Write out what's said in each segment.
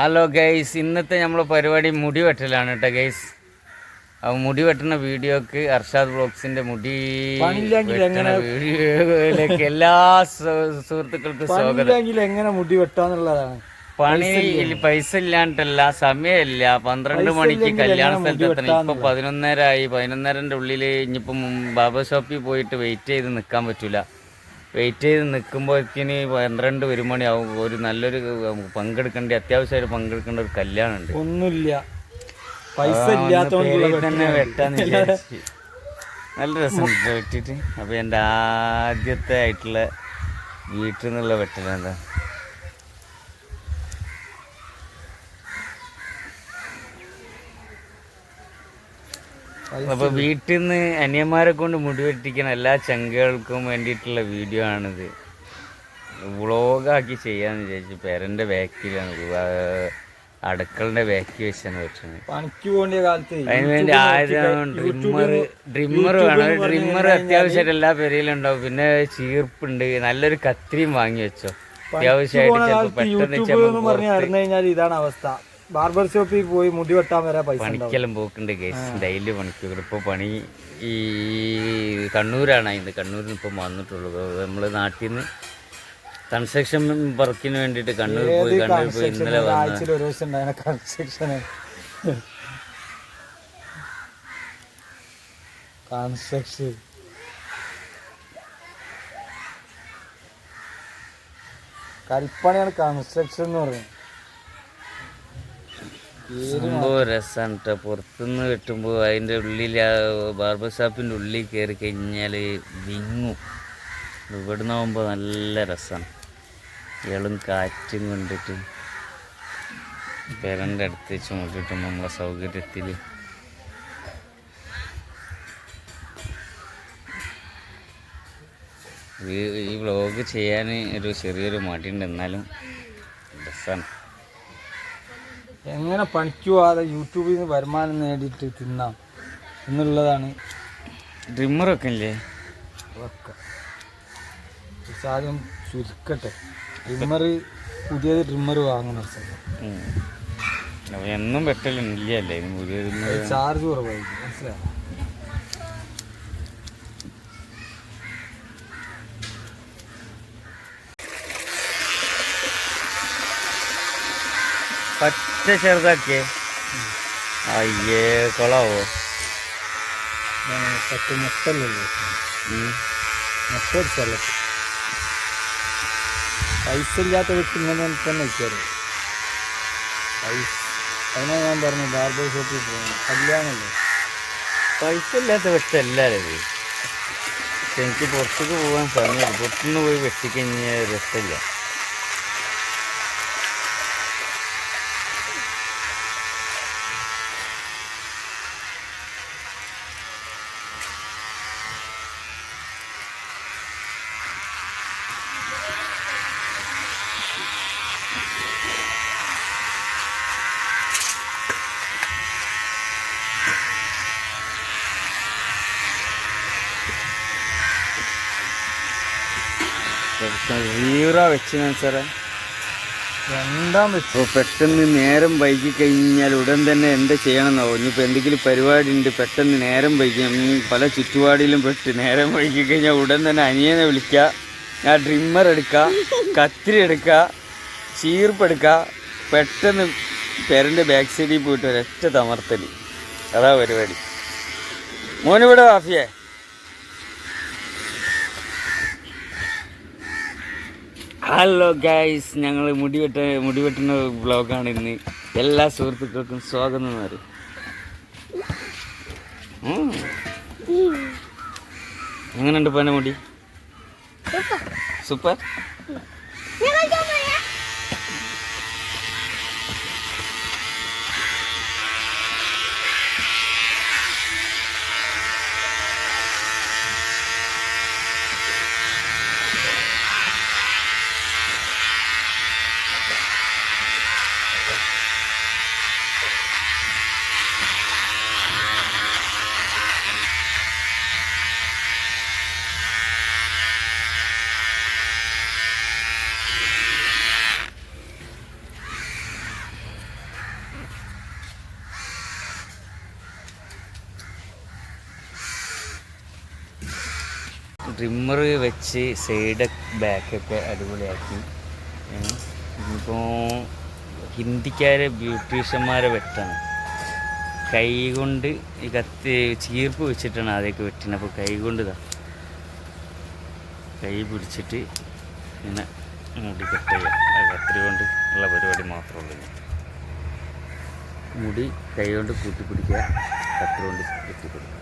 Hello guys ഇന്നത്തെ നമ്മൾ പരിപാടി മുടി വെട്ടലാണ് കേട്ടോ ഗൈസ് ആ മുടി വെട്ടുന്ന വീഡിയോക്ക് അർഷാദ് ബ്ലോഗ്സിന്റെ മുടി വെട്ടണ വീഡിയോയിലേക്ക് എല്ലാ സുഹൃത്തുക്കൾക്കും സ്വാഗതം. എങ്ങനെ മുടി വെട്ടാന്നുള്ളതാണ്. പണി പൈസ ഇല്ലാണ്ടല്ല സമയമില്ല. പന്ത്രണ്ട് മണിക്ക് കല്യാണ സ്ഥലത്ത് എത്തണം. ഇപ്പൊ വെട്ടാന്നുള്ളത്? പതിനൊന്നരയായി പതിനൊന്നരന്റെ ഉള്ളിൽ ഇനിയിപ്പം ബാബർ ഷോപ്പിൽ പോയിട്ട് വെയിറ്റ് ചെയ്ത് നിൽക്കാൻ പറ്റൂല. വെയിറ്റ് ചെയ്ത് നിൽക്കുമ്പോഴത്തേന് പന്ത്രണ്ട് ഒരു മണിയാവും. ഒരു നല്ലൊരു പങ്കെടുക്കേണ്ട അത്യാവശ്യമായിട്ട് പങ്കെടുക്കേണ്ട ഒരു കല്യാണം ഉണ്ട് ഒന്നുമില്ല. പൈസ ഇല്ലാത്തതുകൊണ്ട് ഒന്ന് തന്നെ വെട്ടാന്ന് വിചാരിച്ച്. നല്ല രസം വെട്ടിട്ട് അപ്പൊ എന്റെ ആദ്യത്തെ ആയിട്ടുള്ള വീട്ടിൽ നിന്നുള്ള വെട്ടലെന്താ അപ്പൊ വീട്ടിൽ നിന്ന് അനിയന്മാരെ കൊണ്ട് മുടി വെട്ടിക്കണ എല്ലാ ചങ്കുകൾക്കും വേണ്ടിയിട്ടുള്ള വീഡിയോ ആണിത്. വ്ളോഗാക്കി ചെയ്യാന്ന് വിചാരിച്ചു. പേരന്റെ ബാക്കിലാണ്. അടുക്കളന്റെ ബാക്കി വെച്ചാണ് വെച്ചത്. പണിക്ക് പോകേണ്ട കാലത്ത് അതിന് വേണ്ടി ആയിരം ഡ്രിമ്മർ ഡ്രിമ്മർ വേണം. ഡ്രിമ്മർ അത്യാവശ്യമായിട്ട് എല്ലാ പേരിലും ഉണ്ടാവും പിന്നെ ചീർപ്പുണ്ട്. നല്ലൊരു കത്രിയും വാങ്ങി വെച്ചോ. അത്യാവശ്യമായിട്ട് പെട്ടെന്ന് ഇതാണ് അവസ്ഥ. ബാർബർ ഷോപ്പിൽ പോയി മുടി വെട്ടാൻ വരെ പൈസ പണിക്കെല്ലാം പോക്കുണ്ട് കേസ് ഡെയിലി പണിക്ക് ഇപ്പോൾ പണി ഈ കണ്ണൂരാണ് അതിന് കണ്ണൂരിൽ ഇപ്പം വന്നിട്ടുള്ളത് നമ്മൾ നാട്ടിൽ നിന്ന് കൺസ്ട്രക്ഷൻ വർക്കിന് വേണ്ടിയിട്ട് കണ്ണൂർ പോയി കണ്ണൂർ പോയി ഇന്നലെ ആഴ്ചയിൽ ഒരു ദിവസം ഉണ്ടായിരുന്ന കൺസ്ട്രക്ഷൻ കൺസ്ട്രക്ഷൻ കൽപ്പണിയാണ് കൺസ്ട്രക്ഷൻ എന്ന് പറയുന്നത്. സംഭവം രസമാണ് കേട്ടോ പുറത്തുനിന്ന് വെട്ടുമ്പോൾ അതിന്റെ ഉള്ളിൽ ആ ബാർബർ ഷാപ്പിന്റെ ഉള്ളിൽ കയറി കഴിഞ്ഞാൽ വിങ്ങും. ഇവിടുന്ന് ആകുമ്പോൾ നല്ല രസമാണ് ഇളും കാറ്റും കൊണ്ടിട്ട് പേരന്റെ അടുത്ത് വെച്ച് നോക്കിയിട്ട് നമ്മളെ സൗകര്യത്തിൽ ഈ വ്ളോഗ് ചെയ്യാൻ ഒരു ചെറിയൊരു മടിയുണ്ട്. എന്നാലും രസമാണ് എങ്ങനെ പണിക്ക് പോവാതെ യൂട്യൂബിൽ നിന്ന് വരുമാനം നേടിയിട്ട് തിന്നാം എന്നുള്ളതാണ്. ഡ്രിമ്മറൊക്കെ ഇല്ലേ? ഒക്കെ സാധനം ചുരുക്കട്ടെ. ട്രിമ്മർ പുതിയത് ട്രിമ്മർ വാങ്ങണം എന്നും പെട്ടല്ലേ പുതിയ ചാർജ് കുറവായിരിക്കും. മനസ്സിലായോ? പച്ച ചെറുതാക്കിയേ. അയ്യേ കൊളാവോ? പത്ത് മൊത്തല്ലോ അടിച്ചല്ല പൈസ ഇല്ലാത്ത വ്യക്തി ഇങ്ങനെ തന്നെ വെച്ചാറ് പൈസ അതിനാ ഞാൻ പറഞ്ഞു ബാർബർ ഷോപ്പിൽ പോകണം. കല്യാണമല്ലേ പൈസ ഇല്ലാത്ത വ്യക്തി പക്ഷെ എനിക്ക് പുറത്തേക്ക് പോകാൻ സമയമില്ല. പുറത്തുനിന്ന് പോയി വെട്ടിക്കഴിഞ്ഞാൽ രസമില്ല. സീറോ വെച്ച് സാറേ. രണ്ടാം വെച്ച്? അപ്പോൾ പെട്ടെന്ന് നേരം വൈകി കഴിഞ്ഞാൽ ഉടൻ തന്നെ എന്താ ചെയ്യണമെന്നോ? ഇനിയിപ്പോൾ എന്തെങ്കിലും പരിപാടി ഉണ്ട് പെട്ടെന്ന് നേരം വൈകി പല ചുറ്റുപാടിലും പെട്ട് നേരം വൈകി കഴിഞ്ഞാൽ ഉടൻ തന്നെ അനിയനെ വിളിക്കുക ഞാൻ ഡ്രിമ്മർ എടുക്കുക കത്തിരി എടുക്കുക ചീർപ്പ് എടുക്കുക പെട്ടെന്ന് പെരന്റെ ബാക്ക് സൈഡിൽ പോയിട്ട് ഒരൊറ്റ തമർത്തൽ അതാ പരിപാടി. മോനിവിടെ വാഫിയേ ഹലോ ഗൈസ് ഞങ്ങൾ മുടിവെട്ട മുടിവെട്ടുന്ന വ്ളോഗാണ് ഇന്ന്. എല്ലാ സുഹൃത്തുക്കൾക്കും സ്വാഗതം എന്ന് പറയും. എങ്ങനെയുണ്ട് പന മുടി സൂപ്പർ? ട്രിമ്മർ വെച്ച് സൈഡ് ബാക്കൊക്കെ അടിപൊളിയാക്കി. ഇപ്പോൾ ഹിന്ദിക്കാരെ ബ്യൂട്ടീഷ്യന്മാരെ വെട്ടാണ്. കൈ കൊണ്ട് ഈ കത്തി ചീർപ്പ് വെച്ചിട്ടാണ് ആദ്യമൊക്കെ വെട്ടുന്നത് അപ്പോൾ കൈ കൊണ്ട് ഇതാ. കൈ പിടിച്ചിട്ട് ഇങ്ങനെ മുടി കട്ട് ചെയ്യാം. ആ കത്തിരി കൊണ്ട് ഉള്ള പരിപാടി മാത്രമേ മുടി കൈ കൊണ്ട് കൂട്ടി പിടിക്കുക കത്തിരി കൊണ്ട് കെട്ടി പിടിക്കുക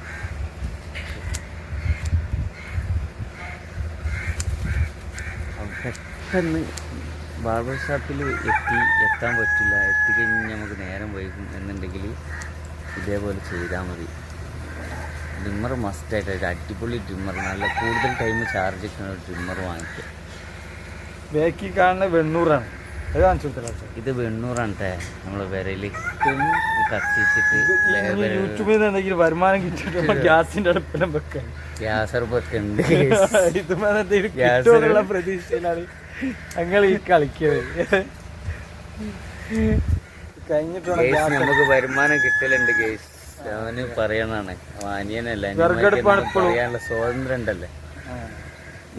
അപ്പം പെട്ടെന്ന്. ബാർബർ ഷോപ്പിൽ എത്തി എത്താൻ പറ്റില്ല. എത്തിക്കഴിഞ്ഞ് നമുക്ക് നേരം വൈകും എന്നുണ്ടെങ്കിൽ ഇതേപോലെ ചെയ്താൽ മതി. ഡിമ്മർ മസ്റ്റായിട്ട് ഒരു അടിപൊളി ഡിമ്മർ നല്ല കൂടുതൽ ടൈം ചാർജ് ചെയ്യുന്ന ഒരു ഡിമ്മർ വാങ്ങിക്കുക. ബാക്കി കാണുന്ന വെണ്ണൂറാണ്. ഇത് വെണ്ണൂറാണ് കേട്ടോ നമ്മൾ വിരയിൽ കത്തിച്ചിട്ട് യൂട്യൂബിൽ നിന്ന് എന്തെങ്കിലും വരുമാനം കിട്ടിയിട്ട് ഗ്യാസിന്റെ അടുപ്പെല്ലാം വെക്കാൻ. ഗ്യാസ് അടുപ്പൊക്കെ ഉണ്ട്. പ്രതീക്ഷയിലാണ്. ഞങ്ങൾ ഈ കളിക്കുന്നത് gas നമുക്ക് വരുമാനം കിട്ടലുണ്ട് ഗേസ് അവന് പറയണാണ് അനിയനല്ല. പറയാനുള്ള സ്വാതന്ത്ര്യം ഉണ്ടല്ലേ.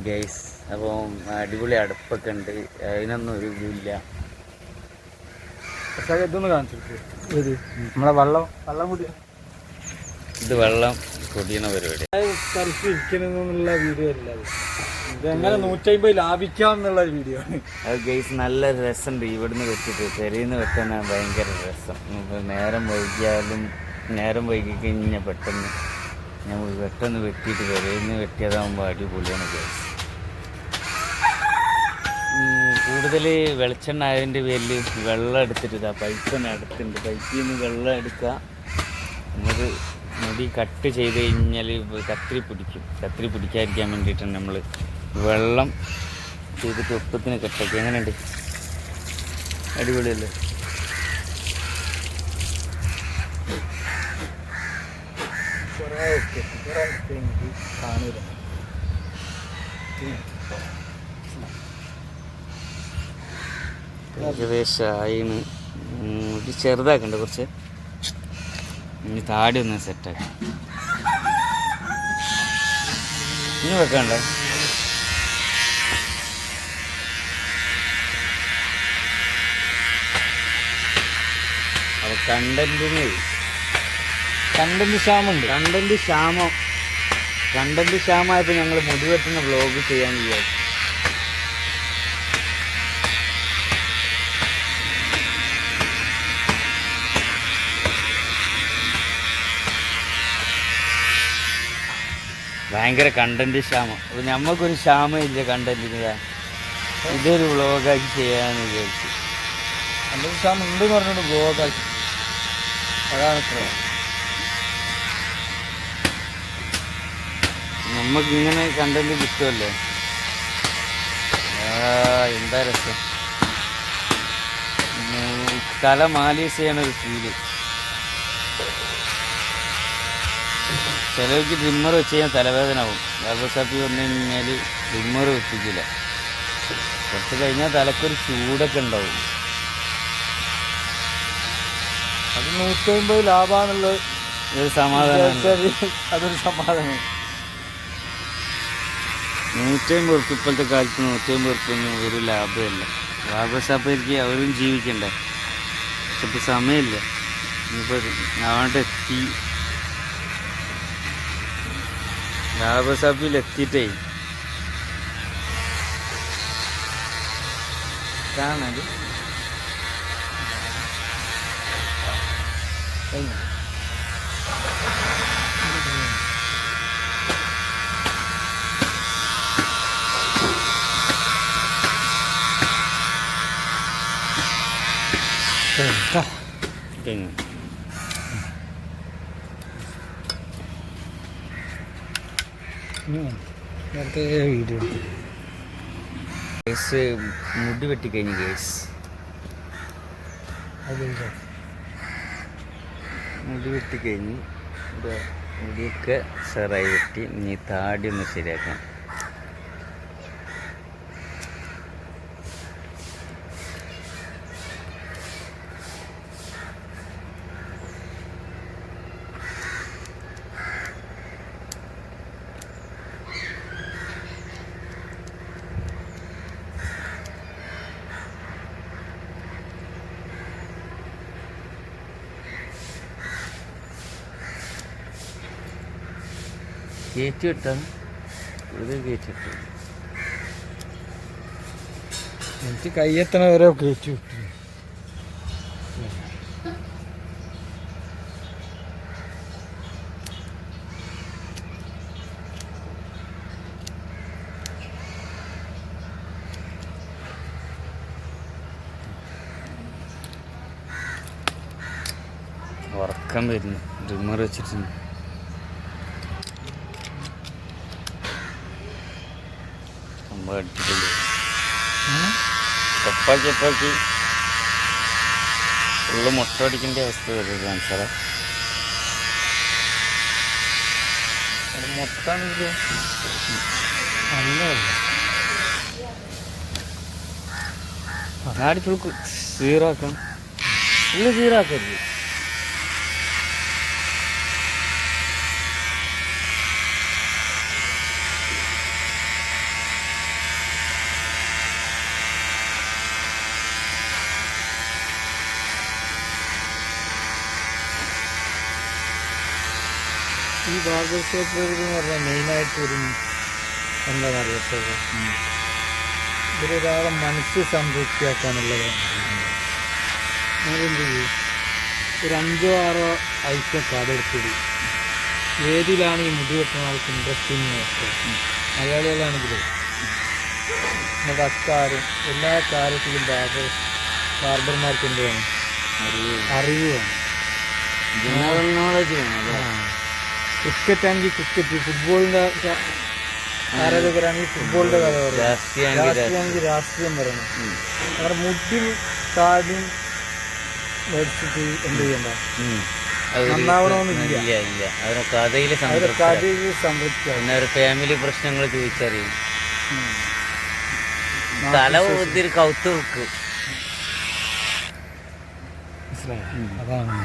ഗേസ് അപ്പം അടിപൊളി അടുപ്പൊക്കെ ഉണ്ട്. അതിനൊന്നും ഒരു ഇതില്ല. ഇതൊന്ന് കാണിച്ചു നമ്മളെ വെള്ളം വെള്ളം കൂടി ഇത് വെള്ളം. പൊടിയണ പരിപാടി. സ്ഥലത്ത് ഇരിക്കണമെന്നുള്ള വീഡിയോ അല്ല. ഇതെങ്ങനെ നൂറ്റമ്പത് ലാഭിക്കാം എന്നുള്ള വീഡിയോ ആണ്. അത് ഗേസ് നല്ല രസമുണ്ട് ഇവിടുന്ന് വെച്ചിട്ട്. ചെറിയെന്ന് വെട്ടാൻ ഭയങ്കര രസം. ഇപ്പൊ നേരം വൈകിയാലും നേരം വൈകി കഴിഞ്ഞാൽ പെട്ടെന്ന് ഞാൻ പെട്ടെന്ന് വെട്ടിയിട്ട് പെരയിന്ന് വെട്ടിയതാകുമ്പോൾ അടിപൊളിയാണ് ഗേസ് കൂടുതൽ വെളിച്ചെണ്ണ ആയതിന്റെ പേരിൽ വെള്ളം എടുത്തിട്ട് പൈപ്പ് തന്നെ അടുത്തുണ്ട്. പൈപ്പിൽ നിന്ന് വെള്ളം എടുക്കുക. എന്നിട്ട് മുടി കട്ട് ചെയ്ത് കഴിഞ്ഞാൽ കത്തിരി പിടിക്കും. കത്തിരി പിടിക്കാതിരിക്കാൻ വേണ്ടിയിട്ടാണ് നമ്മൾ വെള്ളം ചെയ്തിട്ട് ഒപ്പത്തിന് കെട്ടൊക്കെ. എങ്ങനെയുണ്ട്? അടിപൊളിയല്ലേ? ഏകദേശമായി മുടി ചെറുതാക്കണ്ട കുറച്ച്. ഇനി താടി ഒന്ന് സെറ്റാക്കി ഇനി വെക്കണ്ട? അപ്പൊ കണ്ടന്റിന് കണ്ടന്റ് ക്ഷാമുണ്ട്. കണ്ടന്റ് ക്ഷാമം. കണ്ടന്റ് ക്ഷാമമായപ്പോൾ ഞങ്ങൾ മുടി വെട്ടുന്ന വ്ലോഗ് ചെയ്യാൻ വിചാരിച്ചു. ഭയങ്കര കണ്ടന്റ് ക്ഷാമം. അപ്പോൾ നമുക്കൊരു ക്ഷാമം ഇല്ല കണ്ടന്റിന് ഇതൊരു വ്ലോഗാക്കി ചെയ്യാന്ന് വിചാരിച്ചു. കണ്ടന്റ് ക്ഷാമം ഉണ്ട് എന്ന് പറഞ്ഞിട്ട് വ്ളോഗാക്കി അതാണ് ഇത്ര. നമുക്ക് ഇങ്ങനെ കണ്ടന്റ് കിട്ടുമല്ലേ എന്താ രസം? സ്ഥലം തല മാലീസ് ചെയ്യണ ഒരു ഫീൽ ചിലർക്ക് ട്രിമ്മർ വെച്ച് കഴിഞ്ഞാൽ തലവേദന ആവും ബാർബർ ഷോപ്പിൽ വന്നു കഴിഞ്ഞാൽ ട്രിമ്മർ വെപ്പിക്കില്ല. കുറച്ച് കഴിഞ്ഞാൽ തലക്കൊരു ചൂടൊക്കെ ഉണ്ടാവും. അത് നൂറ്റമ്പത് ലാഭമാണുള്ളത് ഒരു സമാധാനം അതൊരു സമാധാനം. നൂറ്റമ്പത് ഉറുപ്പ് ഇപ്പോഴത്തെ കാലത്ത് നൂറ്റമ്പത് ഉറുപ്പൊന്നും ഒരു ലാഭമല്ല ബാർബർ അവരും ജീവിക്കണ്ടേ? പക്ഷെ ഇപ്പം സമയമില്ല. ഇനിയിപ്പോൾ അങ്ങോട്ട് എത്തി ബാർബർ ഷോപ്പിൽ എത്തിയിട്ടേ കാണാൽ കഴിഞ്ഞു കഴിഞ്ഞു വീഡിയോ കേസ് മുടി വെട്ടിക്കഴിഞ്ഞു കേസ് മുടി വെട്ടിക്കഴിഞ്ഞ് മുടിയൊക്കെ സാറായി വെട്ടി നീ താടി ഒന്ന് ശരിയാക്കാം. കയറ്റി വിട്ടാണ് ഇത് കയറ്റി വിട്ടു എനിക്ക് കയ്യെത്തണ വരെ കയറ്റി വിട്ടു. ഉറക്കം വരുന്നു. ഡ്രിമ്മർ വെച്ചിട്ടുണ്ട്. സംഭവം അടിച്ചിട്ടില്ലേ ചപ്പാക്കി ചപ്പാക്കി ഫുള്ള് മുട്ട അടിക്കേണ്ട അവസ്ഥ വരും കാണിച്ചാലോ? മുട്ടാണെങ്കിൽ നല്ലതല്ല. ഫുൾ സീറോ ആക്കാം ഫുള്ള് സീറോ ബാർബർ ഷോപ്പ് എന്ന് പറഞ്ഞാൽ മെയിനായിട്ട് ഒരു എന്താണ് അറിയത്തത് ഇവരൊരാളെ മനസ്സ് സംതൃപ്തിയാക്കാന്നുള്ളതാണ് നമ്മളെന്ത് ചെയ്യും? ഒരു അഞ്ചോ ആറോ ഐറ്റം എടുത്തിട്ട് ഏതിലാണ് ഈ മുടി വെട്ടുന്ന ആൾക്ക് ഇൻട്രസ്റ്റിംഗ് നോക്കുക മലയാളികളാണെങ്കിൽ നമ്മുടെ അക്കാരും എല്ലാ കാര്യത്തിലും ബാർബർ ബാർബർമാർക്ക് എന്ത് വേണം? അറിവ് വേണം. ജനറൽ നോളജ് വേണം ക്രിക്കറ്റ് ആണെങ്കിൽ ക്രിക്കറ്റ് ഫുട്ബോളിന്റെ ക- ആരാധകരാണെങ്കിൽ ഫുട്ബോളിന്റെ കഥ പറയും. രാഷ്ട്രീയമാണെങ്കിൽ രാഷ്ട്രീയം പറയണം. അവരുടെ മുട്ടിൽ താടിയും മേടിച്ചിട്ട് എന്ത് ചെയ്യണ്ട. നന്നാവണമെന്നില്ല. ഇല്ല. ഇല്ല അവരുടെ കഥയിൽ സംതൃപ്തി കഥയിൽ പിന്നെ ഫാമിലി പ്രശ്നങ്ങൾ ചോദിച്ചറിയും. തല ഒത്തിരി കൗത്തു വെക്കും അതാണ്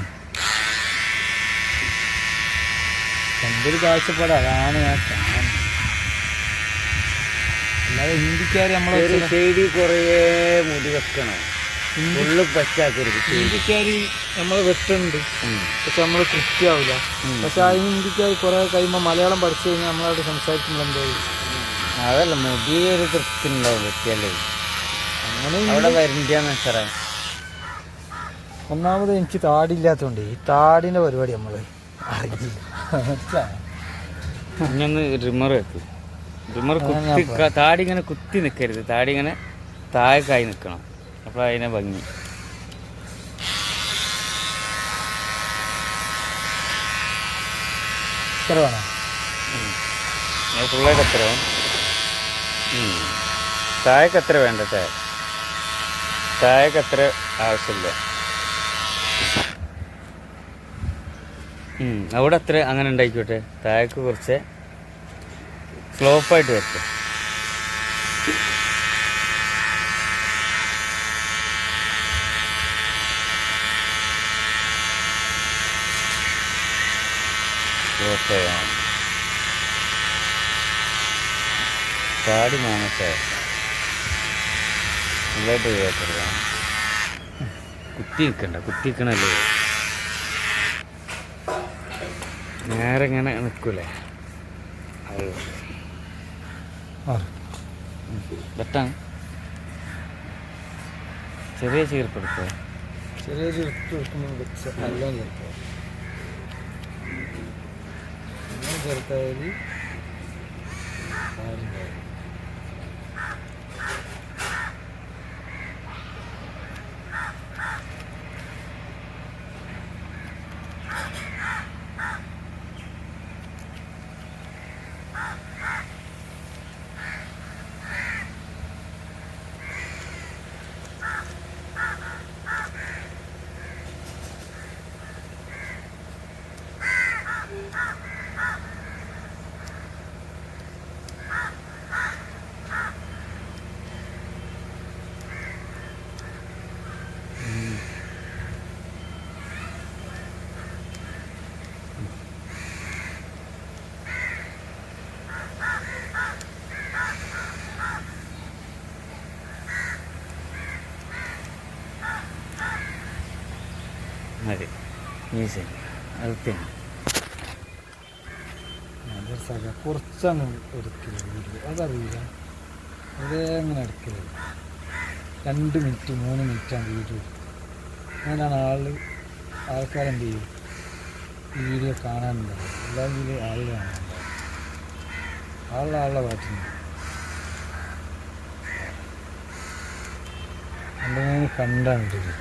എന്തൊരു കാഴ്ചപ്പാട്? അതാണ് ഞാൻ കാണുന്നത്. അല്ലാതെ ഇന്ത്യക്കാർ നമ്മളെ ഒരു സൈഡിൽ കുറേ മുടി വെക്കണം. ഫുള്ള് പച്ചാക്കരുത് സൈഡ് ഇന്ത്യക്കാർ നമ്മളെ വെട്ടുണ്ട്. പക്ഷെ നമ്മൾ കൃത്യമാവില്ല പക്ഷെ ആ ഇന്ത്യക്കാർ കുറേ കഴിയുമ്പോൾ മലയാളം പഠിച്ചു കഴിഞ്ഞാൽ നമ്മളോട് സംസാരിക്കുമ്പോൾ എന്തായി അതല്ല മുടി ഒരു തൃപ്തി ഉണ്ടാവും വെട്ടിയല്ലേ അങ്ങനെ അവിടെ വരണ്ടിയാന്ന് സാറേ ഒന്നാമത് എനിക്ക് താടിയില്ലാത്തതുകൊണ്ട് ഈ താടിന്റെ പരിപാടി നമ്മൾ ഇനിയൊന്ന് റിമർ വെക്ക് റിമർ കുത്തി താടി ഇങ്ങനെ കുത്തി നിൽക്കരുത് താടി ഇങ്ങനെ താഴേക്കായി നിൽക്കണം അപ്പോൾ അതിനെ ഭംഗി. വേണം? അത് ഫുള്ളായിട്ട് എത്ര താഴേക്ക് എത്ര വേണ്ട താഴെ താഴേക്ക് എത്ര ആവശ്യമില്ല. അവിടെ അത്ര അങ്ങനെ ഉണ്ടായിക്കോട്ടെ. താഴേക്ക് കുറച്ച് സ്ലോപ്പായിട്ട് വരട്ടെ. നല്ലതായിട്ട് കേൾക്കരുത് കുത്തി നിൽക്കണ്ട കുത്തി നിൽക്കണല്ലേ? നേരെ ഇങ്ങനെ നിൽക്കൂലേ? അത് വെട്ടാണ് ചെറിയ ചീർപ്പെടുത്തോ? ചെറിയ ചീർപ്പ് എടുക്കുമ്പോൾ ചെറുതായി എല്ലാം ചേർക്കാം എല്ലാം ചേർത്താൽ മതി. ഈ അത് തന്നെ. കുറച്ചങ്ങ് സഖ കുറച്ചാണ് എടുക്കൽ വീഡിയോ അതറിയില്ല. അതേ അങ്ങനെ എടുക്കില്ല രണ്ട് മിനിറ്റ് മൂന്ന് മിനിറ്റാണ് വീഡിയോ അങ്ങനെയാണ് ആൾ ആൾക്കാരെന്ത് ചെയ്യും? ഈ വീഡിയോ കാണാനുണ്ടാവും. വീഡിയോ ആൾ കാണാനുണ്ടാവും. ആളുടെ ആളുടെ പാട്ടിന് രണ്ട് മൂന്ന് കണ്ടാണ് ഇട്ടത്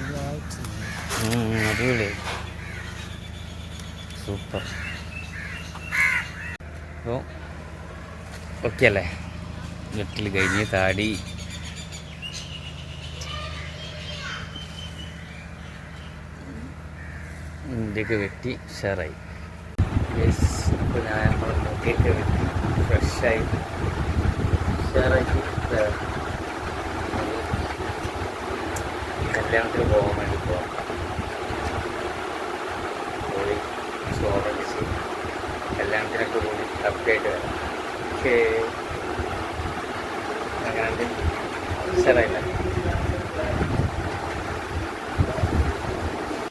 ഇതായിട്ടില്ല ഉം, അടിപൊളി സൂപ്പർ അപ്പോൾ ഓക്കെ അല്ലേ വെട്ടിൽ കഴിഞ്ഞ് താടി. ഇന്ത്യയ്ക്ക് വെട്ടി ഷെയറായി അപ്പോൾ ഞാൻ മുടിയൊക്കെ വെട്ടി ഫ്രഷായി ഉഷാറാക്കി. കല്യാണത്തിന് പോകാൻ വേണ്ടി പോകാം പോയി ചോറടിച്ച് കല്യാണത്തിനൊക്കെ കൂടി അപ്ഡേറ്റ് വരാം ഓക്കെ അങ്ങനെ ഉഷാറായില്ല